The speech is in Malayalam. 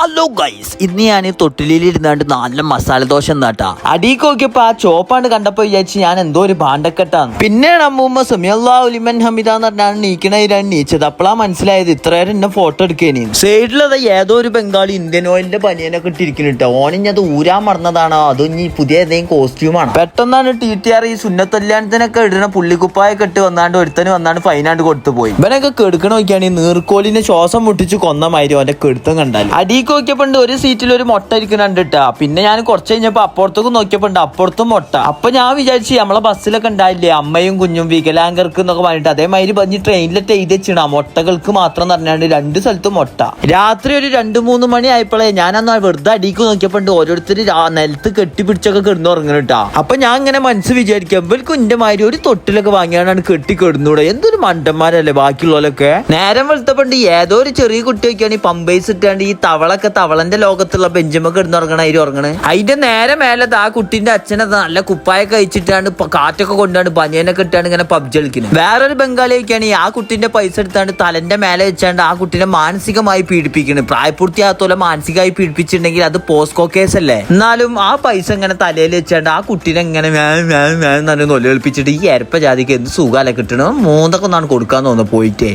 ഹലോ ഗൈസ് ഇന്ന് ഞാൻ തൊട്ടിലിൽ ഇരുന്നാണ്ട് നല്ല മസാല ദോശ എന്നാട്ടാ അടിക്ക് നോക്കിയപ്പോ ആ ചോപ്പാണ് കണ്ടപ്പോ വിചാരിച്ച് ഞാൻ എന്തോ ഒരു ഭാണ്ഡക്കെട്ടാന്ന്. പിന്നെയാണ് അമ്മൂമ്മ സുമിയല്ലാ ഉലിമൻ ഹമിദ എന്ന് പറഞ്ഞാണ് നീക്കണ നീച്ചത്. അപ്പളാ മനസ്സിലായത് ഇത്രയേരം എന്നെ ഫോട്ടോ എടുക്കേനി സൈഡിലത് ഏതോ ഒരു ബംഗാളി ഇന്ത്യൻ ഓയിലിന്റെ പനിയനൊക്കെ ഇട്ടിരിക്കുന്നുട്ടോ ഓനിഞ്ഞ് അത് ഊരാൻ മറന്നതാണോ. അതോ ഇനി പുതിയ ഏതെങ്കിലും കോസ്റ്റ്യൂമാണോ പെട്ടെന്നാണ് ടി ടി ആർ ഈ സുന്നത്തല്യാണത്തിനൊക്കെ ഇടുന്ന പുള്ളിക്കുപ്പായൊക്കെ ഇട്ട് വന്നാണ്ട് ഒരുത്തന് വന്നാണ്ട് ഫൈനാണ്ട് കൊടുത്തു പോയി. ഇവനൊക്കെ കെടുക്കണ നോക്കിയാണ് ഈ നീർക്കോലിന്റെ ശ്വാസം മുട്ടിച്ച് കൊന്ന മാതിരി അവന്റെ കെടുത്തം കണ്ടാൽ അടിക്ക് നോക്കിയപ്പോണ്ട് ഒരു സീറ്റിൽ ഒരു മുട്ട ഇരിക്കുന്നുണ്ടിട്ടാ പിന്നെ ഞാൻ കുറച്ച് കഴിഞ്ഞപ്പോ അപ്പുറത്തേക്ക് നോക്കിയപ്പോണ്ട് അപ്പുറത്തും മുട്ട. അപ്പൊ ഞാൻ വിചാരിച്ചു നമ്മളെ ബസ്സിലൊക്കെ ഉണ്ടായില്ലേ അമ്മയും കുഞ്ഞും വികലാംഗർക്ക് എന്നൊക്കെ പറഞ്ഞിട്ട് അതേമാതിരി പറഞ്ഞ് ട്രെയിനിലൊക്കെ എഴുതി വെച്ചിണ മുട്ടകൾക്ക് മാത്രം പറഞ്ഞാണ്ട് രണ്ട് സ്ഥലത്തും മുട്ട. രാത്രി ഒരു രണ്ട് മൂന്ന് മണി ആയപ്പോഴേ ഞാൻ അന്ന് വെറുതെ അടിക്ക് നോക്കിയപ്പോണ്ട് ഓരോരുത്തർ നിലത്ത് കെട്ടിപ്പിടിച്ചൊക്കെ കിടന്നു ഉറങ്ങണിട്ടാ അപ്പൊ ഞാൻ ഇങ്ങനെ മനസ്സ് വിചാരിക്കാം ഇവർക്ക് ഇന്റെ മാതിരി ഒരു തൊട്ടിലൊക്കെ വാങ്ങിയാണ് കെട്ടി കിടന്നൂടെ. എന്തൊരു മണ്ടന്മാരല്ലേ ബാക്കിയുള്ളവരൊക്കെ. നേരം വെളുത്തപ്പണ്ട് ഏതോ ഒരു ചെറിയ കുട്ടിയൊക്കെയാണ് ഈ പമ്പേഴ്സ് ഇട്ടാണ്ട് ഈ തവളൊക്കെ തവളന്റെ ലോകത്തുള്ള ബെഞ്ചുമൊക്കെ ഉറങ്ങണ അതിൽ ഉറങ്ങണ്. അതിന്റെ നേരെ മേലെ ആ കുട്ടിന്റെ അച്ഛനെ നല്ല കുപ്പായൊക്കെ കഴിച്ചിട്ടാണ് കാറ്റൊക്കെ കൊണ്ടാണ് പനിയനൊക്കെ ഇട്ടാണ് ഇങ്ങനെ പബ്ജി കളിക്കുന്നത്. വേറൊരു ബംഗാളിയൊക്കെയാണ് ആ കുട്ടിന്റെ പൈസ എടുത്താണ്ട് തലന്റെ മേലെ വെച്ചാണ്ട് ആ കുട്ടിനെ മാനസികമായി പീഡിപ്പിക്കുന്നത് പ്രായപൂർത്തിയാകത്തോലെ മാനസികമായി പീഡിപ്പിച്ചിട്ടുണ്ടെങ്കിൽ അത് പോസ്കോ കേസ് അല്ലേ? എന്നാലും ആ പൈസ ഇങ്ങനെ തലയിൽ വെച്ചാണ്ട് ആ കുട്ടിനെ ഇങ്ങനെ നൊല്ലേൽപ്പിച്ചിട്ട് ഈ എരപ്പ ജാതിക്ക് എന്ത് സുഖമല്ല കിട്ടണം മൂന്നൊക്കെ ഒന്നാണ് കൊടുക്കാൻ തോന്നുന്നു പോയിട്ടേ.